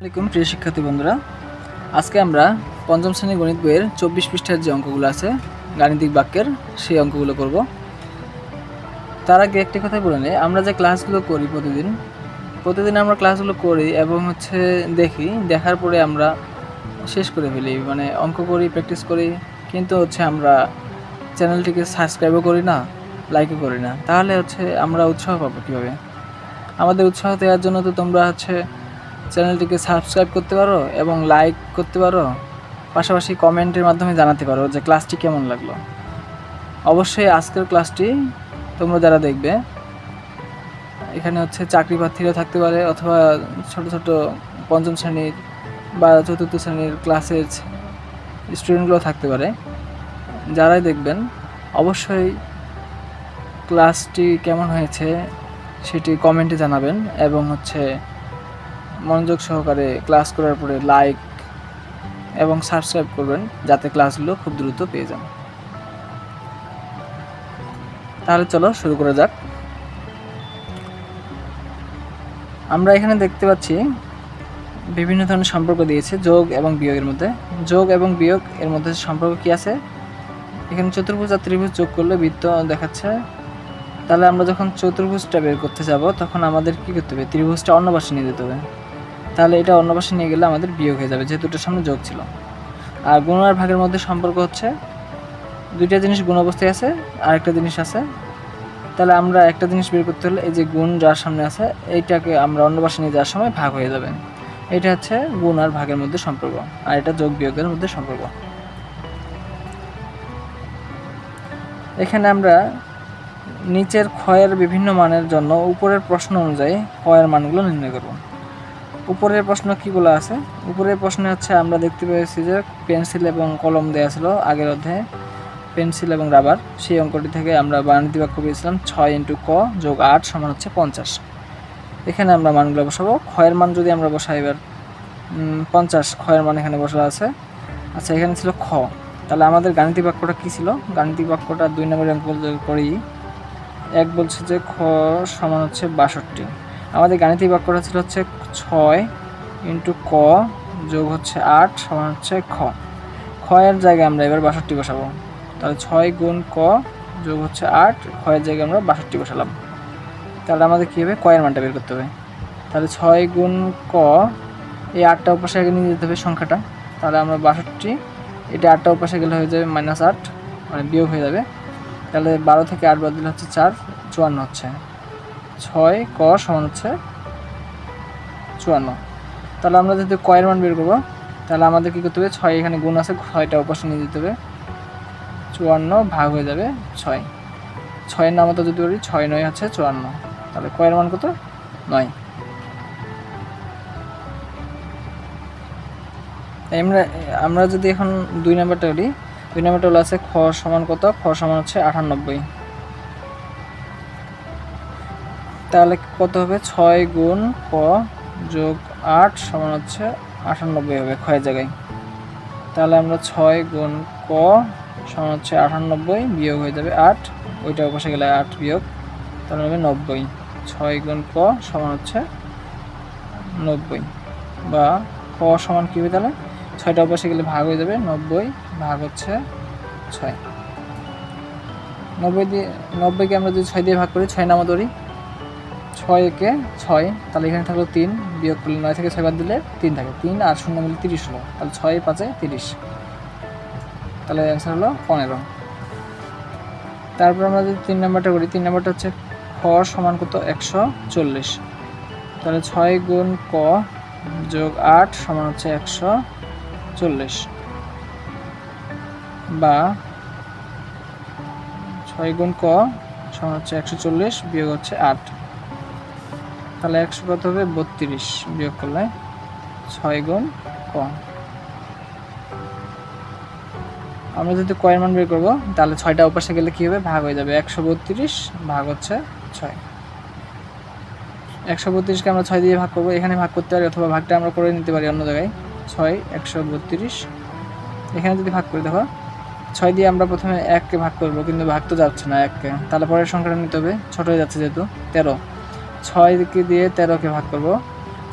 আসসালামাইকুম প্রিয় শিক্ষার্থী বন্ধুরা। আজকে আমরা পঞ্চম শ্রেণি গণিত বইয়ের চব্বিশ পৃষ্ঠার যে অঙ্কগুলো আছে, গাণিতিক বাক্যের সেই অঙ্কগুলো করব। তার আগে একটি কথা বলে নেই, আমরা যে ক্লাসগুলো করি প্রতিদিন প্রতিদিন আমরা ক্লাসগুলো করি এবং হচ্ছে দেখি, দেখার পরে আমরা শেষ করে ফেলি মানে অঙ্ক করি, প্র্যাকটিস করি, কিন্তু হচ্ছে আমরা চ্যানেলটিকে সাবস্ক্রাইবও করি না, লাইকও করি না। তাহলে হচ্ছে আমরা উৎসাহ পাবো কীভাবে? আমাদের উৎসাহ দেওয়ার জন্য তো তোমরা হচ্ছে চ্যানেলটিকে সাবস্ক্রাইব করতে পারো এবং লাইক করতে পারো। পাশাপাশি কমেন্টের মাধ্যমে জানাতে পারো যে ক্লাসটি কেমন লাগল। অবশ্যই আজকের ক্লাসটি তোমরা যারা দেখবে, এখানে হচ্ছে চাকরি প্রার্থীরা থাকতে পারে অথবা ছোট ছোট পঞ্চম শ্রেণির বা চতুর্থ শ্রেণির ক্লাসের স্টুডেন্টগুলো থাকতে পারে। যারাই দেখবেন, অবশ্যই ক্লাসটি কেমন হয়েছে সেটি কমেন্টে জানাবেন এবং হচ্ছে মনোযোগ সহকারে ক্লাস করার পরে লাইক এবং সাবস্ক্রাইব করবেন, যাতে ক্লাসগুলো খুব দ্রুত পেয়ে যান। তাহলে চলো শুরু করা যাক। আমরা এখানে দেখতে পাচ্ছি বিভিন্ন ধরনের সম্পর্ক দিয়েছে যোগ এবং বিয়োগের মধ্যে। যোগ এবং বিয়োগ এর মধ্যে সম্পর্ক কি আছে? এখানে চতুর্ভুজ আর ত্রিভুজ যোগ করলে বৃত্ত দেখাচ্ছে। তাহলে আমরা যখন চতুর্ভুজটা বের করতে যাব, তখন আমাদের কি করতে হবে? ত্রিভুজটা অন্য পাশে নিয়ে যেতে হবে। তাহলে এটা অন্য পাশে নিয়ে গেলে আমাদের বিয়োগ হয়ে যাবে, যেহেতু এটার সামনে যোগ ছিল। আর গুণ আর ভাগের মধ্যে সম্পর্ক হচ্ছে, দুইটা জিনিস গুণ অবস্থায় আছে আর একটা জিনিস আছে। তাহলে আমরা একটা জিনিস বের করতে হলে এই যে গুণ যার সামনে আছে, এইটাকে আমরা অন্য পাশে নিয়ে যাওয়ার সময় ভাগ হয়ে যাবে। এটা হচ্ছে গুণ আর ভাগের মধ্যে সম্পর্ক, আর এটা যোগ বিয়োগের মধ্যে সম্পর্ক। এখানে আমরা নিচের ক্ষয়ের বিভিন্ন মানের জন্য উপরের প্রশ্ন অনুযায়ী ক্ষয়ের মানগুলো নির্ণয় করব। উপরের প্রশ্ন কীগুলো আছে? উপরের প্রশ্নে হচ্ছে, আমরা দেখতে পেয়েছি যে পেন্সিল এবং কলম দেওয়া ছিল আগের অধ্যায়ে। পেন্সিল এবং রাবার, সেই অঙ্কটি থেকে আমরা বাণিজ্য বাক্য পেয়েছিলাম ছয় ইন্টু ক যোগ আট সমান হচ্ছে পঞ্চাশ। এখানে আমরা মানগুলো বসাবো। ক্ষয়ের মান যদি আমরা বসাই এবার পঞ্চাশ ক্ষয়ের মান এখানে বসা আছে। আচ্ছা এখানে ছিল খ। তাহলে আমাদের গাণিতিক বাক্যটা কী ছিল? গাণিতিক বাক্যটা দুই নম্বর অঙ্ক করি। এক বলছে যে খ সমান হচ্ছে বাষট্টি। আমাদের গাণিতিক বাক্যটা ছিল হচ্ছে ছয় ইন্টু ক যোগ হচ্ছে আট সমান হচ্ছে খ। ক্ষয়ের জায়গায় আমরা এবার বাষট্টি বসাবো। তাহলে ছয় গুণ ক যোগ হচ্ছে আট ক্ষয়ের জায়গায় আমরা বাষট্টি বসালাম। তাহলে আমাদের কী হবে? কয়ের মানটা বের করতে হবে। তাহলে ছয় গুণ ক, এই আটটা উপাসে আগে নিয়ে যেতে হবে সংখ্যাটা। তাহলে আমরা বাষট্টি, এটা আটটা উপাসে গেলে হয়ে যাবে মাইনাস আট মানে বিয়োগ হয়ে যাবে। তাহলে বারো থেকে আট বাদ দিলে হচ্ছে চার, চুয়ান্ন হচ্ছে। ছয়, ক সমান হচ্ছে চুয়ান্ন। তাহলে আমরা যদি কয়ের মান বের করব, তাহলে আমাদের কী করতে হবে? ছয় এখানে গুণ আছে, ছয়টা উপাসে নিয়ে যেতে হবে। চুয়ান্ন ভাগ হয়ে যাবে ছয়। ছয়ের নাম তো যদি বলি, ছয় নয় হচ্ছে চুয়ান্ন। তাহলে কয়ের মান কত? নয়। আমরা আমরা যদি এখন দুই নাম্বারটা বলি, দুই নাম্বারটা হলো আছে খ সমান কত? খ সমান হচ্ছে আটানব্বই। তাহলে কত হবে? ছয় গুণ ক যোগ আট সমান হচ্ছে আটানব্বই হবে ক্ষয়ের জায়গায়। তাহলে আমরা ছয় গুণ ক সমান হচ্ছে আটানব্বই বিয়োগ হয়ে যাবে আট। ওইটা বসে গেলে আট বিয়োগ, তাহলে হবে নব্বই। ছয় গুণ ক সমান হচ্ছে নব্বই। বা ক সমান কী হবে তাহলে? ছয়টা অপাশে গেলে ভাগ হয়ে যাবে নব্বই, ভাগ হচ্ছে ছয়। নব্বই দিয়ে নব্বইকে আমরা যদি ছয় দিয়ে ভাগ করি, ছয় নামা ধরি ছয় একে ছয়, তাহলে এখানে থাকল তিন, বিয়োগ করলে নয় থেকে ছয় বাদ দিলে তিন থাকে। তিন আর শূন্য মিলে তিরিশ হলো, তাহলে ছয় পাঁচে তিরিশ। তাহলে অ্যান্সার হলো পনেরো। তারপর আমরা যদি তিন নাম্বারটা করি, তিন নাম্বারটা হচ্ছে খ সমান কত? একশো চল্লিশ। তাহলে ছয় গুণ ক যোগ আট সমান হচ্ছে একশো চল্লিশ। বা ছয় গুণ ক সমান হচ্ছে একশো চল্লিশ, বিয়োগ হচ্ছে আট। তাহলে একশো কত হবে? বত্রিশ বিয়োগ করলে ছয় গুণ ক। আমরা যদি কয়ের মান বের করব, তাহলে ছয়টা উপাসে গেলে কী হবে? ভাগ হয়ে যাবে। একশো বত্রিশ ভাগ হচ্ছে ছয়। একশো বত্রিশকে আমরা ছয় দিয়ে ভাগ করব। এখানে ভাগ করতে পারি অথবা ভাগটা আমরা করে নিতে পারি অন্য জায়গায়। ছয়, একশো বত্রিশ। এখানে যদি ভাগ করি, দেখো, ছয় দিয়ে আমরা প্রথমে এককে ভাগ করব, কিন্তু ভাগ তো যাচ্ছে না এককে। তাহলে পরের সংখ্যাটা নিতে হবে। ছোটো হয়ে যাচ্ছে যেহেতু, তেরো। ছয়কে দিয়ে তেরোকে ভাগ করব।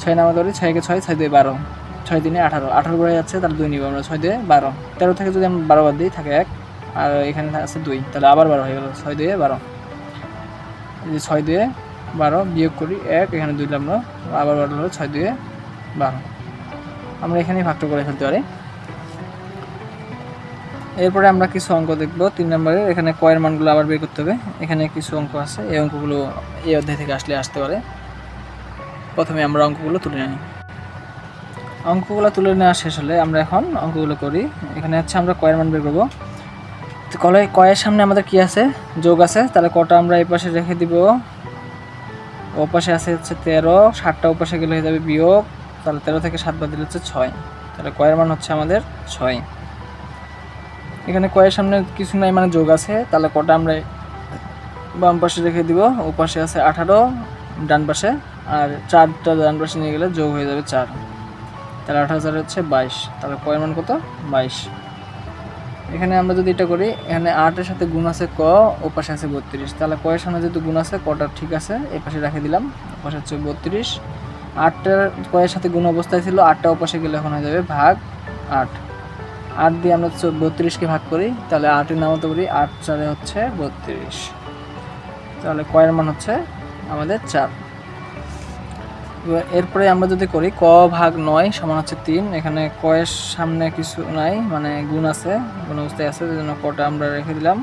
ছয় নামা ধরি, ছয়কে ছয় ছয় দিয়ে বারো। ছয় দিনে আঠারো। আঠারো করে যাচ্ছে, তাহলে দুই নিব আমরা, ছয় দিয়ে বারো। তেরো থেকে যদি আমরা বারো বাদ দিই, থাকে এক। আর এখানে আছে দুই। তাহলে আবার বারো হয়ে গেল, ছয় দুয়ে বারো। যে ছয় দুয়ে বারো বিয়োগ করি এক, এখানে দুই আমরা আবার বারো হলো ছয় দুয়ে বারো। আমরা এখানেই ভাগটা করে ফেলতে পারি। এরপরে আমরা কিছু অঙ্ক দেখব। তিন নম্বরে এখানে কয়ের মানগুলো আবার বের করতে হবে। এখানে কিছু অঙ্ক আছে। এই অঙ্কগুলো এই অধ্যায় থেকে আসলে আসতে পারে। প্রথমে আমরা অঙ্কগুলো তুলে নিই। অঙ্কগুলো তুলে নেওয়া শেষ হলে আমরা এখন অঙ্কগুলো করি। এখানে হচ্ছে আমরা কয়ের মান বের করব। কলে কয়ের সামনে আমাদের কি আছে? যোগ আছে। তাহলে কটা আমরা এই পাশে রেখে দিব? ও পাশে আছে হচ্ছে তেরো। ষাটটা ও পাশে গেলে হয়ে যাবে বিয়োগ। তাহলে তেরো থেকে সাত বাদ দিলে হচ্ছে ছয়। তাহলে কয়ের মান হচ্ছে আমাদের ছয়। এখানে কয়ের সামনে কিছু নাই মানে যোগ আছে। তাহলে কটা আমরা বাম পাশে রেখে দিব, ও পাশে আছে আঠারো, ডান পাশে। আর চারটা ডান পাশে নিয়ে গেলে যোগ হয়ে যাবে চার। তাহলে আঠারো হাজার হচ্ছে বাইশ। তাহলে কয়ের মান কত? বাইশ। এখানে আমরা যদি এটা করি, এখানে আটের সাথে গুণ আছে ক, ও পাশে আছে বত্রিশ। তাহলে কয়ের সামনে যেহেতু গুণ আছে, কটা ঠিক আছে? এই পাশে রেখে দিলাম, ও পাশে হচ্ছে বত্রিশ। আটটার কয়ের সাথে গুণ অবস্থায় ছিল, আটটা ও পাশে গেলে এখন হয়ে যাবে ভাগ আট। আট দিয়ে আমরা বত্রিশকে ভাগ করি, তাহলে আটের নামতে করি আট চারে হচ্ছে বত্রিশ। তাহলে কয়ের মান হচ্ছে আমাদের চার। এরপরে আমরা যদি করি, ক ভাগ নয় সমান হচ্ছে তিন, এখানে কয়ের সামনে কিছু নাই মানে গুণ আছে, গুণ অবস্থায় আছে সেই জন্য কটা আমরা রেখে দিলাম।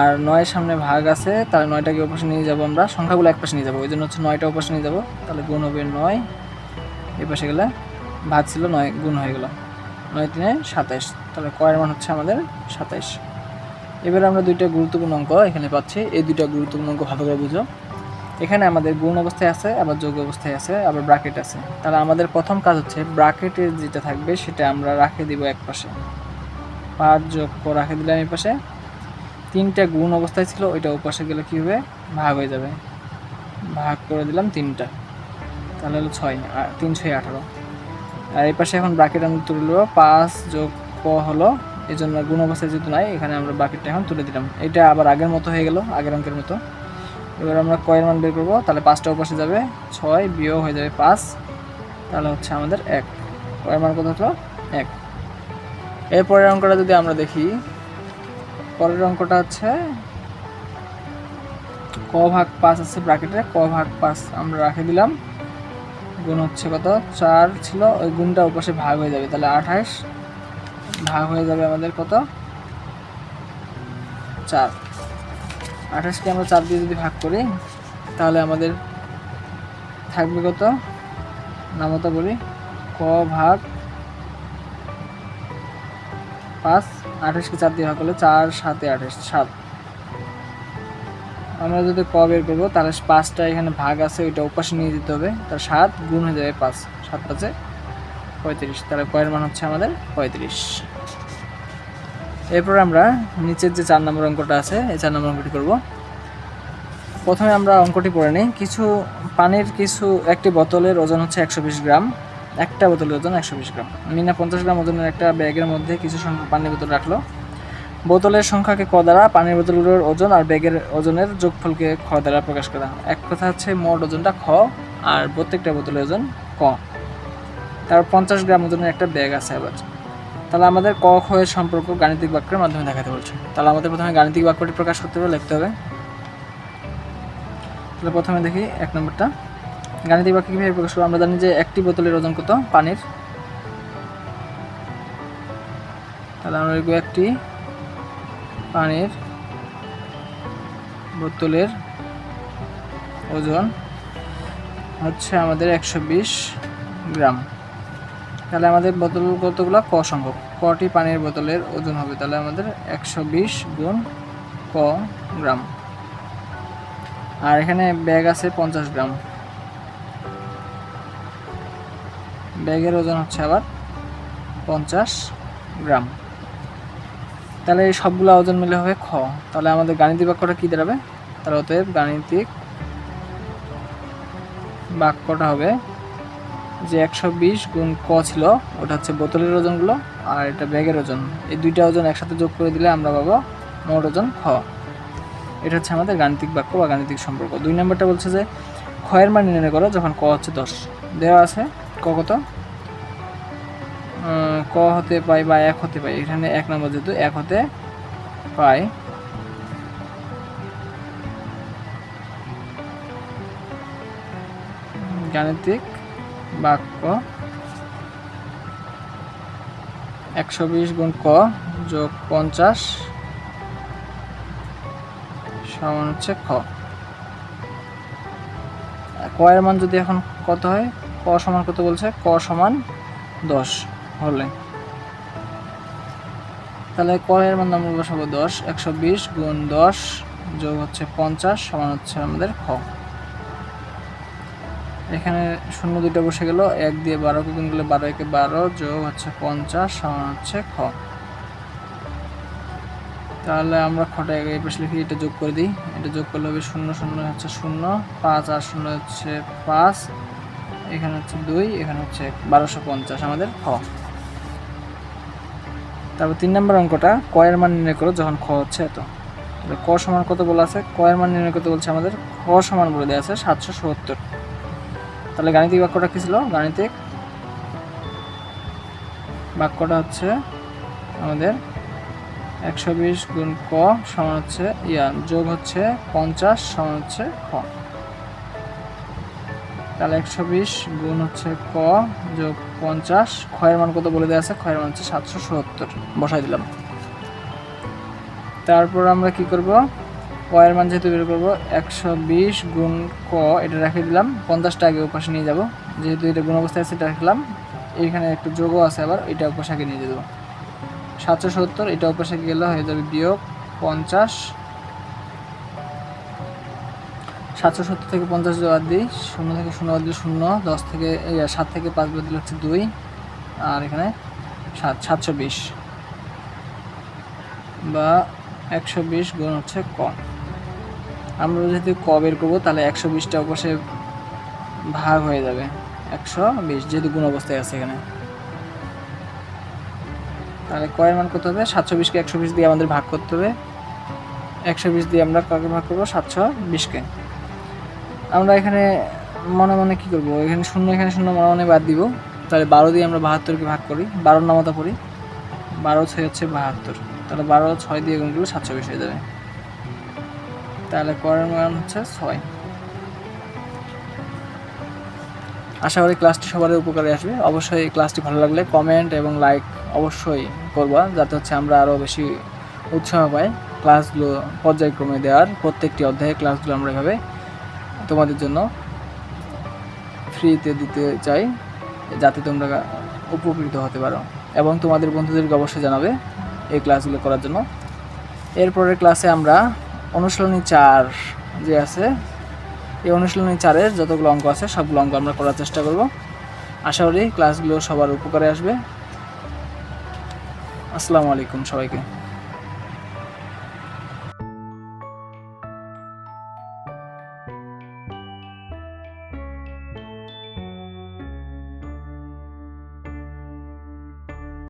আর নয়ের সামনে ভাগ আছে, তাহলে নয়টাকে ওপাশে নিয়ে যাব আমরা, সংখ্যাগুলো এক পাশে নিয়ে যাব ওই জন্য হচ্ছে নয়টা ওপাশে নিয়ে যাব, তাহলে গুণ হবে নয়। এই পাশে গেলে ভাগ ছিল নয়, গুণ হয়ে গেল। নয় তিনে সাতাইশ। তাহলে কয়ের মান হচ্ছে আমাদের সাতাইশ। এবার আমরা দুইটা গুরুত্বপূর্ণ অঙ্ক এখানে পাচ্ছি। এই দুইটা গুরুত্বপূর্ণ অঙ্ক ভালো করে বুঝো। এখানে আমাদের গুণ অবস্থায় আছে, আবার যোগ অবস্থায় আছে, আবার ব্রাকেট আছে। তাহলে আমাদের প্রথম কাজ হচ্ছে ব্রাকেটের যেটা থাকবে সেটা আমরা রাখে দিব এক পাশে। পাঁচ যোগ রাখে দিলাম এই পাশে। তিনটা গুণ অবস্থায় ছিল, ওইটা ওপাশে গেলে কী হবে? ভাগ হয়ে যাবে। ভাগ করে দিলাম তিনটা। তাহলে হলো ছয় আর তিন ছয় আঠারো। আর এই পাশে এখন ব্রাকেট আমরা তুলব পাঁচ যোগ ক হলো, এই জন্য গুণ অবস্থায় যেহেতু নাই, এখানে আমরা ব্রাকেটটা এখন তুলে দিলাম। এটা আবার আগের মতো হয়ে গেল, আগের অঙ্কের মতো। এবার আমরা কয়ের মান বের করব, তাহলে পাঁচটা পাশে যাবে, ছয় বিয়োগ হয়ে যাবে পাঁচ, তাহলে হচ্ছে আমাদের এক। কয়ের মান কত হলো? এক। এরপরের অঙ্কটা যদি আমরা দেখি, পরের অঙ্কটা হচ্ছে ক ভাগ পাঁচ আছে ব্র্যাকেটে ক ভাগ পাঁচ আমরা রাখে দিলাম। গুণ হচ্ছে কত? চার ছিল, ওই গুণটা ওপাশে ভাগ হয়ে যাবে। তাহলে আঠাশ ভাগ হয়ে যাবে আমাদের কত? চার। আঠাশকে আমরা চার দিয়ে যদি ভাগ করি, তাহলে আমাদের থাকবে কত? নামতা বলি ক ভাগ পাঁচ, আঠাশকে চার দিয়ে ভাগ করলে চার, সাতে আঠাশ, সাত। আমরা যদি ক বের করব, তাহলে পাঁচটা এখানে ভাগ আছে, ওইটা উপাসে নিয়ে যেতে হবে। তার সাত গুণ হয়ে যাবে পাঁচ। সাত পাঁচে পঁয়ত্রিশ। তাহলে কয়ের মান হচ্ছে আমাদের পঁয়ত্রিশ। এরপর আমরা নিচের যে চার নম্বর অঙ্কটা আছে, এই চার নম্বর অঙ্কটি করব। প্রথমে আমরা অঙ্কটি পড়ে নিই। কিছু পানির কিছু একটি বোতলের ওজন হচ্ছে একশো বিশ গ্রাম। একটা বোতলের ওজন একশো বিশ গ্রাম। মিনা পঞ্চাশ গ্রাম ওজনের একটা ব্যাগের মধ্যে কিছু সংখ্যক পানির বোতল রাখল। বোতলের সংখ্যাকে ক দ্বারা, পানির বোতলগুলোর ওজন আর ব্যাগের ওজনের যোগফলকে খ দ্বারা প্রকাশ করা। এক কথা হচ্ছে মোট ওজনটা খ আর প্রত্যেকটা বোতলের ওজন ক। তার পঞ্চাশ গ্রাম ওজনের একটা ব্যাগ আছে আবার। তাহলে আমাদের ক খ এর সম্পর্ক গাণিতিক বাক্যের মাধ্যমে দেখাতে বলছে। তাহলে আমাদের প্রথমে গাণিতিক বাক্যটি প্রকাশ করতে হবে, লিখতে হবে। তাহলে প্রথমে দেখি এক নম্বরটা। গাণিতিক বাক্য কীভাবে প্রকাশ করব? আমরা জানি যে একটি বোতলের ওজন কত? পানির। তাহলে আমরা লিখব একটি পানির বোতলের ওজন হচ্ছে আমাদের একশো বিশ গ্রাম। তাহলে আমাদের বোতল কতগুলো? ক সংখ্যক। কটি পানির বোতলের ওজন হবে? তাহলে আমাদের একশো বিশ গুণ ক গ্রাম। আর এখানে ব্যাগ আছে পঞ্চাশ গ্রাম। ব্যাগের ওজন হচ্ছে আবার পঞ্চাশ গ্রাম। তাহলে এই সবগুলো ওজন মিলে হবে খ। তাহলে আমাদের গাণিতিক বাক্যটা কী দাঁড়াবে? তাহলে অতএব গাণিতিক বাক্যটা হবে যে একশো বিশ গুণ ক ছিল, ওটা হচ্ছে বোতলের ওজনগুলো আর এটা ব্যাগের ওজন। এই দুইটা ওজন একসাথে যোগ করে দিলে আমরা পাবো মোট ওজন খ। এটা হচ্ছে আমাদের গাণিতিক বাক্য বা গাণিতিক সম্পর্ক। দুই নম্বরটা বলছে যে ক্ষয়ের মান নির্ণয় করো যখন ক হচ্ছে দশ। দেওয়া আছে ক কত? ক হতে পাই বা এক হতে পাই, এখানে এক নম্বর যেহেতু এক হতে পাই। গাণিতিক বাক্য একশো বিশ গুণ ক যোগ পঞ্চাশ সমান হচ্ছে খ। ক এর মান যদি এখন কত হয়? ক সমান কত বলছে? ক সমান দশ। হলে। তাহলে কয়ের মান আমরা বসাবো দশ, একশো বিশ গুণ দশ যোগ হচ্ছে পঞ্চাশ সমান হচ্ছে আমাদের খ। এখানে শূন্য দুইটা বসে গেল, এক দিয়ে বারোকে গুণ করলে বারো একে বারো যোগ হচ্ছে পঞ্চাশ সমান হচ্ছে খ। তাহলে আমরা খটা এই পাশে লিখি, এটা যোগ করে দিই। এটা যোগ করলে হবে শূন্য শূন্য হচ্ছে শূন্য, পাঁচ আর শূন্য হচ্ছে পাঁচ, এখানে হচ্ছে দুই, এখানে হচ্ছে বারোশো পঞ্চাশ আমাদের খ। তারপর তিন নম্বর অঙ্কটা কয়ের মান নির্ণয় করো যখন খ হচ্ছে এত। তাহলে ক সমান কত বলা আছে? কয়ের মান নির্ণয় করতে বলছে আমাদের, খ সমান বলে দেওয়া আছে সাতশো সত্তর। তাহলে গাণিতিক বাক্যটা কী ছিল? গাণিতিক বাক্যটা হচ্ছে আমাদের একশো বিশ গুণ ক সমান হচ্ছে, ইয়া, যোগ হচ্ছে পঞ্চাশ সমান হচ্ছে খ। তাহলে একশো বিশ গুণ হচ্ছে ক যোগ পঞ্চাশ। ক্ষয়ের মান কত বলে দেওয়া আছে? ক্ষয়ের মান হচ্ছে সাতশো সত্তর। বসাই দিলাম। তারপর আমরা কি করব? কয়ের মান যেহেতু বের করব, একশো বিশ গুণ ক, এটা রেখে দিলাম। পঞ্চাশটা আগে ওপাশে নিয়ে যাব। যেহেতু এটা গুণ অবস্থায় আছে, এটা রাখলাম। এইখানে একটু যোগও আছে আবার, এটা ওপাশে আগে নিয়ে দেবো সাতশো সত্তর, এটা ওপাশে গেলে হয়ে যাবে বিয়োগ পঞ্চাশ। সাতশো সত্তর থেকে পঞ্চাশ বাদ দিই, শূন্য থেকে শূন্য বাদ দিলে শূন্য, দশ থেকে সাত থেকে পাঁচ বাদ দিলে হচ্ছে দুই, আর এখানে সাত, সাতশো বিশ। বা একশো বিশ গুণ হচ্ছে ক। আমরা যদি ক বের করব, তাহলে একশো বিশটা অবশ্যই ভাগ হয়ে যাবে। একশো বিশ, যেহেতু গুণ অবস্থায় আছে এখানে। তাহলে কয়ের মান করতে হবে? সাতশো বিশকে একশো বিশ দিয়ে আমাদের ভাগ করতে হবে। একশো বিশ দিয়ে আমরা কাকে ভাগ করব? সাতশো বিশকে। আমরা এখানে মনে মনে কী করব? এখানে শূন্য এখানে শূন্য মনে মনে বাদ দিব। তাহলে বারো দিয়ে আমরা বাহাত্তরকে ভাগ করি। বারোর নামতা পড়ি। বারো ছয় হচ্ছে বাহাত্তর। তাহলে বারো ছয় দিয়ে গুণ করলে সাতশো বিশ হয়ে যাবে। তাহলে করের মান হচ্ছে ছয়। আশা করি ক্লাসটি সবার উপকারে আসবে। অবশ্যই এই ক্লাসটি ভালো লাগলে কমেন্ট এবং লাইক অবশ্যই করবা, যাতে হচ্ছে আমরা আরও বেশি উৎসাহ পাই। ক্লাসগুলো পর্যায়ক্রমে দেওয়ার প্রত্যেকটি অধ্যায়ে ক্লাসগুলো আমরা এভাবে তোমাদের জন্য ফ্রিতে দিতে চাই, যাতে তোমরা উপকৃত হতে পারো। এবং তোমাদের বন্ধুদেরকে অবশ্যই জানাবে এই ক্লাসগুলো করার জন্য। এরপরের ক্লাসে আমরা অনুশীলনী চার যে আছে, এই অনুশীলনী চারের যতগুলো অঙ্ক আছে, সবগুলো অঙ্ক আমরা করার চেষ্টা করব। আশা করি ক্লাসগুলো সবার উপকারে আসবে। আসসালামু আলাইকুম সবাইকে।